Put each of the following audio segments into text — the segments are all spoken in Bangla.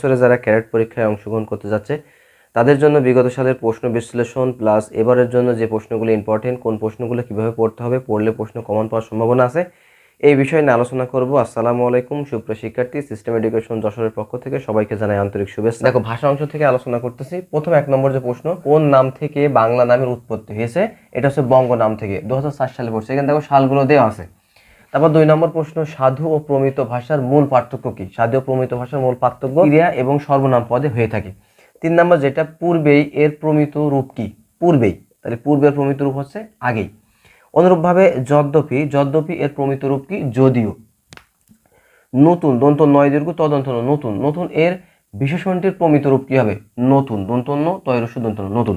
বছরে যারা ক্যারেট পরীক্ষায় অংশগ্রহণ করতে যাচ্ছে, তাদের জন্য বিগত সালের প্রশ্ন বিশ্লেষণ প্লাস এবারের জন্য যে প্রশ্নগুলো ইম্পর্টেন্ট কোন প্রশ্নগুলো কীভাবে পড়তে হবে, পড়লে প্রশ্ন কমন পাওয়ার সম্ভাবনা আছে। এই বিষয়ে নিয়ে আলোচনা করব। আসসালামু আলাইকুম, সুপ্রিয় শিক্ষার্থী সিস্টেম এডুকেশন যশোরের পক্ষ থেকে সবাইকে জানাই আন্তরিক শুভেচ্ছা। দেখো, ভাষা অংশ থেকে আলোচনা করতেছি। প্রথম এক নম্বর যে প্রশ্ন, কোন নাম থেকে বাংলা নামের উৎপত্তি হয়েছে? এটা হচ্ছে বঙ্গ নাম থেকে, দু হাজার সাত সালে পড়ছে। এখানে দেখো, সালগুলো দেওয়া আছে। তারপর দুই নম্বর প্রশ্ন, সাধু ও প্রমিত ভাষার মূল পার্থক্য কি? সাধু ও প্রমিত ভাষার মূল পার্থক্য ক্রিয়া এবং সর্বনাম পদে হয়ে থাকে। তিন নম্বর, যেটা পূর্বেই এর প্রমিত রূপ কি? পূর্বেই। তাহলে পূর্বের প্রমিত রূপ হচ্ছে আগেই। অনুরূপভাবে যদ্যপি যদ্যপি এর প্রমিত রূপ কি? যদিও। নতুন দন্ত নয় দীর্ঘ তদন্ত নতুন। নতুন এর বিশেষণটির প্রমিত রূপ কি হবে? নতুন, দন্তন্য, তৈরস্য দন্তন্য, নতুন।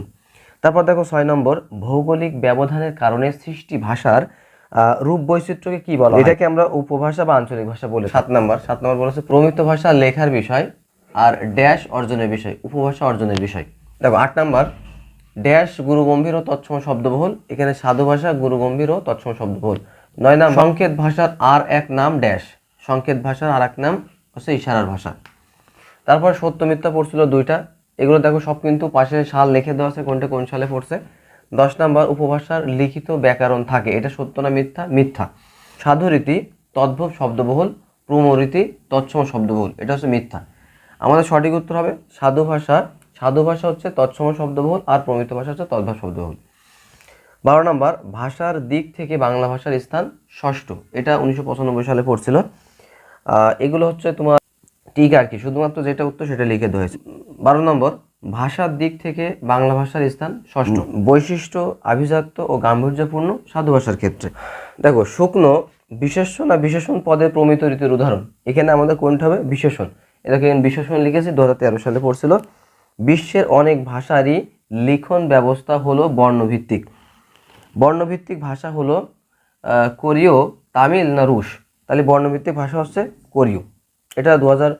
তারপর দেখো ছয় নম্বর, ভৌগোলিক ব্যবধানের কারণে সৃষ্টি ভাষার রূপ বৈচিত্র্যকে কি বলা এটাকে আমরা উপভাষা বা আঞ্চলিক ভাষা বলে সাত নম্বর সাত নম্বর বলেছে প্রমিত ভাষা লেখার বিষয় আর ড্যাশ অর্জনের বিষয় উপভাষা অর্জনের বিষয়। দেখো আট নম্বর ড্যাশ গুরুগম্ভীর ও তৎসম শব্দবহুল এখানে সাধু ভাষা গুরুগম্ভীর ও তৎসম শব্দবহুল। নয় নাম সংকেত ভাষার আর এক নাম ড্যাশ সংকেত ভাষার আর এক নাম হচ্ছে ইশারার ভাষা। তারপর সত্য মিথ্যা পড়ছিল দুইটা এগুলো দেখো সব কিন্তু পাশে সাল লিখে দেওয়া আছে কোনটা কোন সালে পড়ছে। দশ নম্বর, উপভাষার লিখিত ব্যাকরণ থাকে। এটা সত্য না মিথ্যা? মিথ্যা। সাধুরীতি তদ্ভব শব্দবহুল প্রমরীতি তৎসম শব্দবহুল, এটা হচ্ছে মিথ্যা। আমাদের সঠিক উত্তর হবে সাধু ভাষা। সাধু ভাষা হচ্ছে তৎসম শব্দবহুল আর প্রমিত ভাষা হচ্ছে তদ্ভব শব্দবহুল। বারো নম্বর, ভাষার দিক থেকে বাংলা ভাষার স্থান ষষ্ঠ। এটা উনিশশো পঁচানব্বই সালে পড়ছিল। এগুলো হচ্ছে তোমার ঠিক আর কি। শুধুমাত্র যেটা উত্তর সেটা লিখে হয়েছে। বারো নম্বর ভাষার দিক থেকে বাংলা ভাষার স্থান ষষ্ঠ। বৈশিষ্ট্য, আভিজাত্য ও গাম্ভীর্যপূর্ণ সাধু ভাষার ক্ষেত্রে। দেখো, শুকনো বিশেষ্য না বিশেষণ পদের প্রমিত রীতির উদাহরণ। এখানে আমাদের কোনটা হবে? বিশেষণ। এটাকে বিশেষণ লিখেছি, দু হাজার তেরো সালে পড়ছিল। বিশ্বের অনেক ভাষারই লিখন ব্যবস্থা হলো বর্ণভিত্তিক। বর্ণভিত্তিক ভাষা হলো কোরীয় তামিল না রুশ? তাহলে বর্ণভিত্তিক ভাষা হচ্ছে কোরীয়। এটা দু হাজার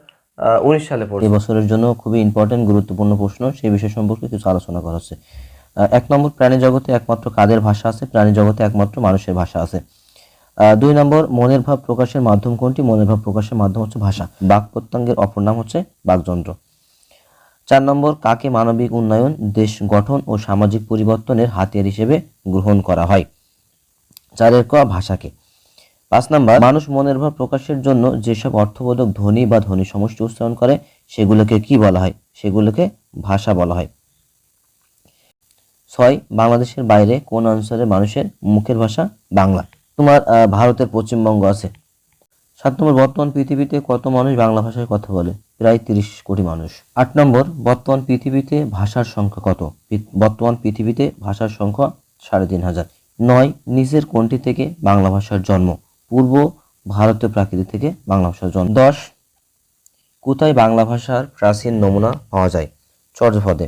উনিশ সালে পড়ে এবছরের জন্য খুবই ইম্পর্টেন্ট গুরুত্বপূর্ণ প্রশ্ন, সেই বিষয় সম্পর্কে কিছু আলোচনা করা হচ্ছে। এক নম্বর, প্রাণী জগতে একমাত্র কাদের ভাষা আছে? প্রাণী জগতে একমাত্র মানুষের ভাষা আছে। দুই নম্বর, মনের ভাব প্রকাশের মাধ্যম কোনটি? মনের ভাব প্রকাশের মাধ্যম হচ্ছে ভাষা। বাক প্রত্যঙ্গের অপর নাম হচ্ছে বাকযন্ত্র। চার নম্বর, কাকে মানবিক উন্নয়ন, দেশ গঠন ও সামাজিক পরিবর্তনের হাতিয়ার হিসেবে গ্রহণ করা হয়? চারের ক, ভাষাকে। পাঁচ নাম্বার, মানুষ মনের ভাব প্রকাশের জন্য যেসব অর্থবোধক ধ্বনি বা ধ্বনি সমষ্টি উচ্চারণ করে, সেগুলোকে কি বলা হয়? সেগুলোকে ভাষা বলা হয়। ছয়, বাংলাদেশের বাইরে কোন অঞ্চলের মানুষের মুখের ভাষা বাংলা? তোমার ভারতের পশ্চিমবঙ্গ আছে। সাত নম্বর, বর্তমান পৃথিবীতে কত মানুষ বাংলা ভাষায় কথা বলে? প্রায় তিরিশ কোটি মানুষ। আট নম্বর, বর্তমান পৃথিবীতে ভাষার সংখ্যা কত? বর্তমান পৃথিবীতে ভাষার সংখ্যা সাড়ে তিন হাজার। নয়, নিজের কোনটি থেকে বাংলা ভাষার জন্ম? পূর্ব ভারতীয় প্রাকৃতি থেকে বাংলা ভাষার জন্ম। দশ, কোথায় বাংলা ভাষার প্রাচীন নমুনা পাওয়া যায়? চর্যপদে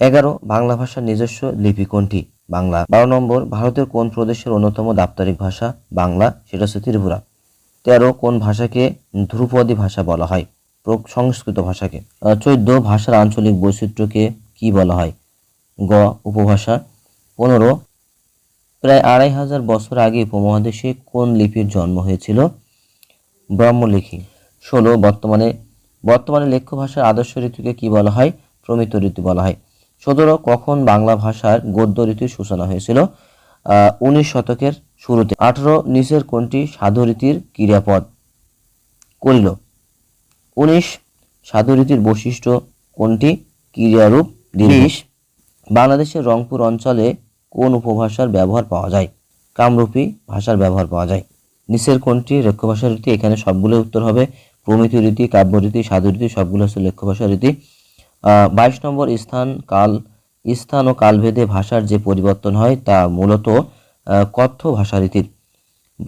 এগারো, বাংলা ভাষার নিজস্ব লিপি কোনটি? বাংলা। বারো নম্বর, ভারতের কোন প্রদেশের অন্যতম দাপ্তরিক ভাষা বাংলা? সেটা হচ্ছে ত্রিপুরা। তেরো, কোন ভাষাকে ধ্রুপদী ভাষা বলা হয়? সংস্কৃত ভাষাকে। চোদ্দ, ভাষার আঞ্চলিক বৈচিত্র্যকে কি বলা হয়? গ, উপভাষা। পনেরো প্রায় আড়াই হাজার বছর আগে উপমহাদেশে কোন লিপির জন্ম হয়েছিল? ব্রহ্মলিপি। ষোলো, বর্তমানে বর্তমানে লেখ্য ভাষার আদর্শ ঋতুকে কি বলা হয়? প্রমিত ঋতু বলা হয়। সতেরো, কখন বাংলা ভাষার গদ্য ঋতুর সূচনা হয়েছিল? উনিশ শতকের শুরুতে। আঠারো, নিচের কোনটি সাধু রীতির ক্রিয়াপদ? করিল। উনিশ, সাধু রীতির বৈশিষ্ট্য কোনটি? ক্রিয়ারূপ। বিশ, বাংলাদেশের রংপুর অঞ্চলে কোন উপভাষার ব্যবহার পাওয়া যায়? কামরূপী ভাষার ব্যবহার পাওয়া যায়। নিচের কোনটি লেখ্য ভাষার রীতি, এখানে সবগুলো উত্তর হবে। প্রমিত রীতি, কাব্য রীতি, সাধু রীতি, সবগুলো হচ্ছে লেখ্য ভাষা রীতি বাইশ নম্বর স্থান, কাল, স্থান ও কালভেদে ভাষার যে পরিবর্তন হয়, তা মূলত কথ্য ভাষা রীতির।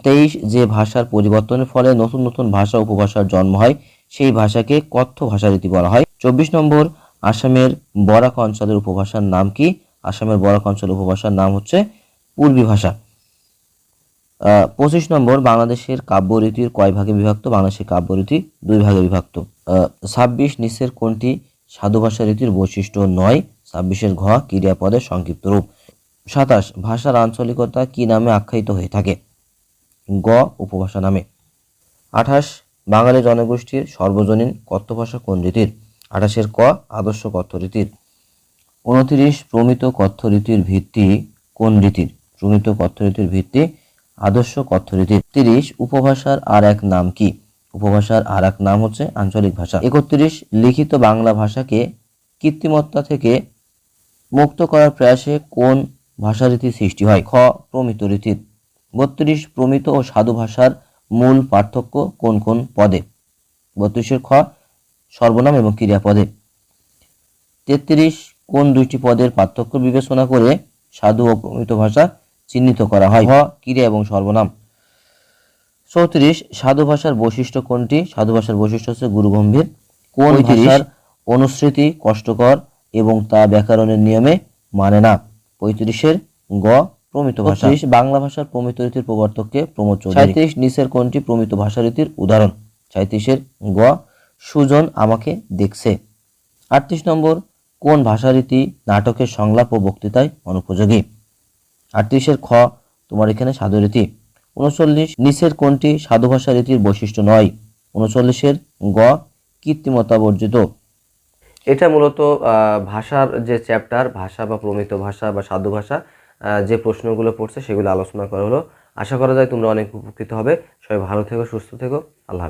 তেইশ, যে ভাষার পরিবর্তনের ফলে নতুন নতুন ভাষা উপভাষার জন্ম হয়, সেই ভাষাকে কথ্য ভাষারীতি বলা হয়। চব্বিশ নম্বর, আসামের বরাক অঞ্চলের উপভাষার নাম কি? আসামের বরাক অঞ্চলের উপভাষার নাম হচ্ছে পূর্বী ভাষা। পঁচিশ নম্বর, বাংলাদেশের কাব্যরীতির কয় ভাগে বিভক্ত? বাংলাদেশের কাব্যরীতি দুই ভাগে বিভক্ত। ছাব্বিশ নিচের কোনটি? সাধু ভাষা রীতির বৈশিষ্ট্য নয়। ছাব্বিশের ঘ ক্রিয়াপদের সংক্ষিপ্ত রূপ। সাতাশ, ভাষার আঞ্চলিকতা কি নামে আখ্যায়িত হয়ে থাকে? গ, উপভাষা নামে। আঠাশ, বাঙালি জনগোষ্ঠীর সর্বজনীন কথ্য ভাষা কোন রীতির? আঠাশের ক, আদর্শ কথ্য রীতির। উনত্রিশ প্রমিত কথ্য রীতির ভিত্তি কোন রীতির? প্রমিত কথ্য রীতির ভিত্তি আদর্শ কথ্য রীতির। তিরিশ উপভাষার আর এক নাম কি? উপভাষার আর এক নাম হচ্ছে আঞ্চলিক ভাষা। একত্রিশ লিখিত বাংলা ভাষাকে কৃত্রিমত্তা থেকে মুক্ত করার প্রয়াসে কোন ভাষারীতি সৃষ্টি হয়? খ প্রমিত রীতির। বত্রিশ প্রমিত ও সাধু ভাষার মূল পার্থক্য কোন কোন পদে? বত্রিশের খ সর্বনাম এবং ক্রিয়াপদে। তেত্রিশ কোন দুইটি পদের পার্থক্য বিবেচনা করে সাধু ও প্রমিত ভাষা চিহ্নিত করা হয়? খ ক্রিয়া এবং সর্বনাম। চৌত্রিশ সাধু ভাষার বৈশিষ্ট্য কোনটি? সাধু ভাষার বৈশিষ্ট্য হচ্ছে গুরুগম্ভীর। কোন ভাষার? অনুসৃতি কষ্টকর এবং তা ব্যাকরণের নিয়মে মানে না। পঁয়ত্রিশের গ প্রমিত ভাষা। বাংলা ভাষার প্রমিত রীতির প্রবর্তককে প্রমোদ সাঁত্রিশ নিচের কোনটি প্রমিত ভাষা রীতির উদাহরণ? সাঁত্রিশের গ সুজন আমাকে দেখছে। আটত্রিশ নম্বর কোন ভাষারীতি নাটকের সংলাপ ও বক্তৃতায় অনুপযোগী? আটত্রিশের খ, তোমার এখানে সাধুরীতি। উনচল্লিশ, নিচের কোনটি সাধু ভাষা রীতির বৈশিষ্ট্য নয়? উনচল্লিশের গ কৃত্রিমতা বর্জিত এটা মূলত ভাষার যে চ্যাপ্টার ভাষা বা প্রমিত ভাষা বা সাধু ভাষা যে প্রশ্নগুলো পড়ছে সেগুলো আলোচনা করা হলো। আশা করা যায় তোমরা অনেক উপকৃত হবে। সবাই ভালো থেকো, সুস্থ থেকো। আল্লাহ